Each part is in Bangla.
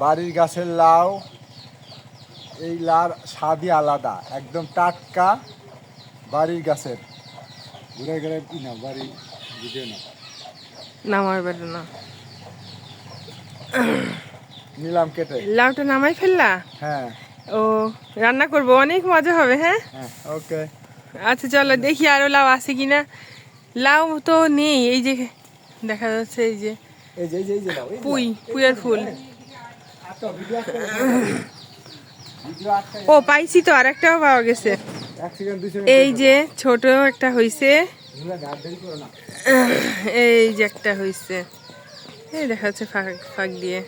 বাড়ির গাছের লাউ এই লার স্বাদই আলাদা একদম টাটকা বাড়ির গাছের। ঘুরে ঘুরে না বাড়ি ভিডিও না। নামার বেটা না। নিলাম কেটে। লাউটা নামাই ফেললা? হ্যাঁ। ও রান্না করব অনেক মজা হবে হ্যাঁ? হ্যাঁ ওকে। আচ্ছা চলো দেখি আরও লাউ আছে কিনা। লাউ তো নেই এই যে দেখা যাচ্ছে এই যে এই পুই পুইয়ের ফুল আটকা, ভিডিও আটকা ভিডিও আটকা ও, পাইছি তো, আরেকটাও পাওয়া গেছে। এই যে ছোট একটা হইছে। আর এই যে একটা হইছে। এই দেখা যাচ্ছে ফাঁক ফাঁক দিয়ে।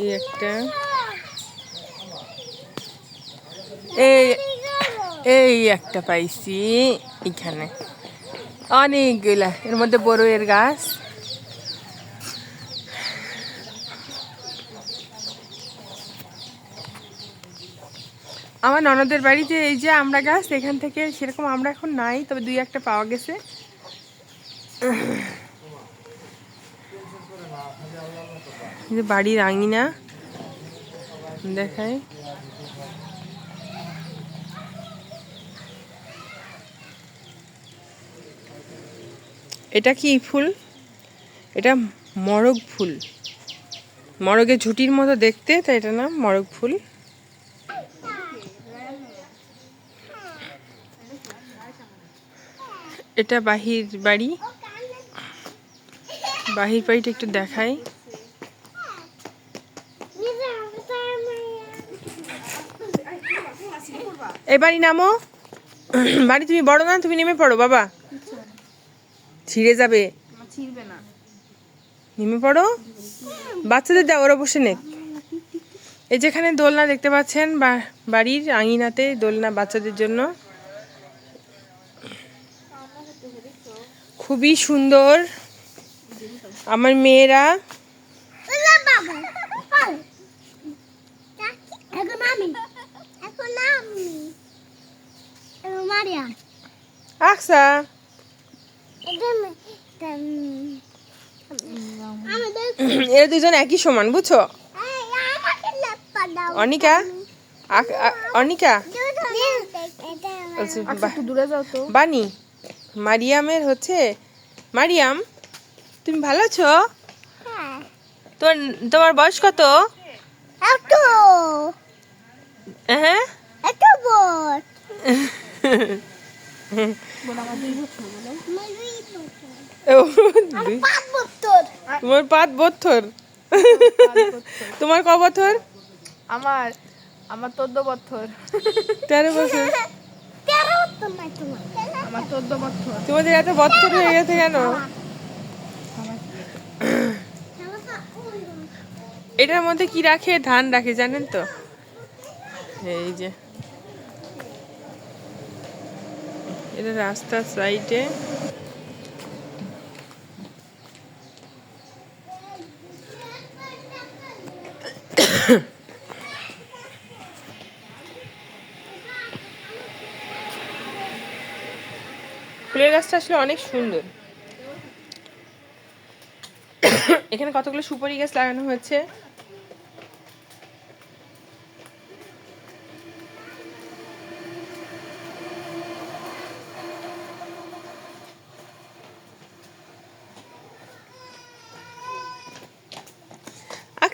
এই একটা। এই এই একটা পাইছি এখানে অনেকগুলা। এর মধ্যে বড়ের গাছ। আমার ননদের বাড়িতে এই যে আমরা গাছ, এখান থেকে সেরকম আমরা এখন নাই, তবে দুই একটা পাওয়া গেছে। বাড়ির আঙিনা। দেখাই। এটা কি ফুল? এটা মরগ ফুল। মরগের ঝুটির মতো দেখতে, তাই এটা নাম মরগ ফুল। এটা বাহির বাড়ি। বাহির বাড়িটা একটু দেখাই। এই বাড়ি নামো। বাড়ি তুমি বড় না, তুমি নেমে পড়ো, বাবা। ছিঁড়ে যাবে? নেমে পড়ো। বাচ্চাদের দাও ওরা বসে নে এই যেখানে দোলনা দেখতে পাচ্ছেন বা- বাড়ির আঙিনাতে দোলনা বাচ্চাদের জন্য। খুবই সুন্দর। আমার মেয়েরা। আকসা এটা আমি- এটা আমি- আমি দেখ এরা দুজন একই সমান বুঝছ? অনিকা অনিকা। আমার- বানি মারিয়ামের হচ্ছে মারিয়াম তুমি ভালো আছো? হ্যাঁ তোমার তোমার বয়স কত? একটু। হ্যাঁ? তোমার পাঁচ বছর তোমার ক বছর আমার আমার চোদ্দ বছর তেরো বছর আমার চোদ্দ বছর তোমাদের এত বছর হয়ে গেছে কেন? এটার মধ্যে কি রাখে? ধান রাখে জানেন তো? এই যে। এটা রাস্তার সাইডে। ফুলের গাছটা আসলে অনেক সুন্দর। এখানে কতগুলো সুপারি গাছ লাগানো হয়েছে?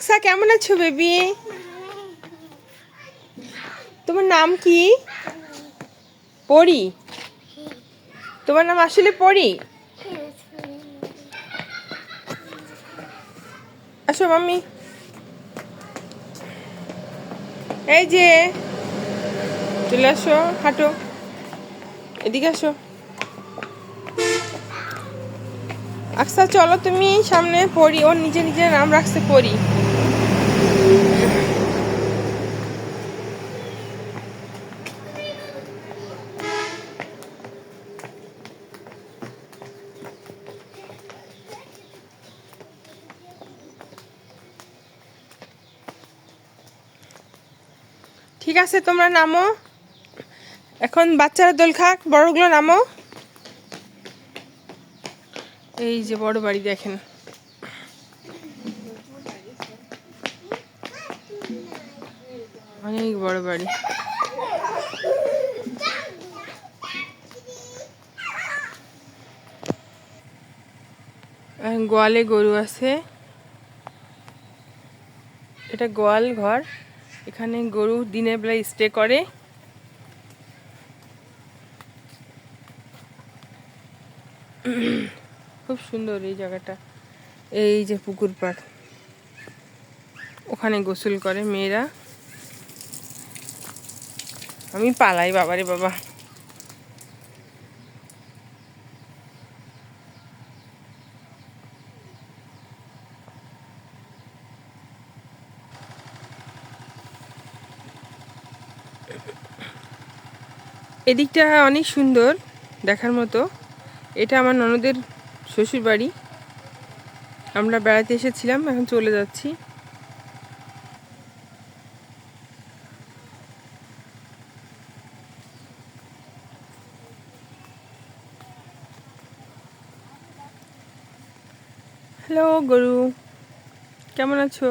আকসা কেমন আছো বেবি? তোমার নাম কি? পরি। তোমার নাম আসলে পরি? আসো মাম্মি। এই যে, চলে আসো, হাঁটো। এদিকে আসো। আচ্ছা চলো তুমি সামনে পড়ি ওর নিজে নিজে নাম রাখছে পড়ি ঠিক আছে, তোমরা নামো। এখন বাচ্চারা দোল খাক, বড়গুলো নামো। এই যে বড় বাড়ি দেখেন। অনেক বড় বাড়ি। গোয়ালে গরু আছে। এটা গোয়াল ঘর। এখানে গরু দিনের বেলায় স্টে করে। খুব সুন্দর এই জায়গাটা। এই যে পুকুর পাড়। ওখানে গোসল করে মেয়েরা। আমি পালাই বাবারে বাবা। এদিকটা অনেক সুন্দর দেখার মতো। এটা আমার ননদের শ্বশুর বাড়ি আমরা বেড়াতে এসেছিলাম, এখন চলে যাচ্ছি। হ্যালো গরু কেমন আছো?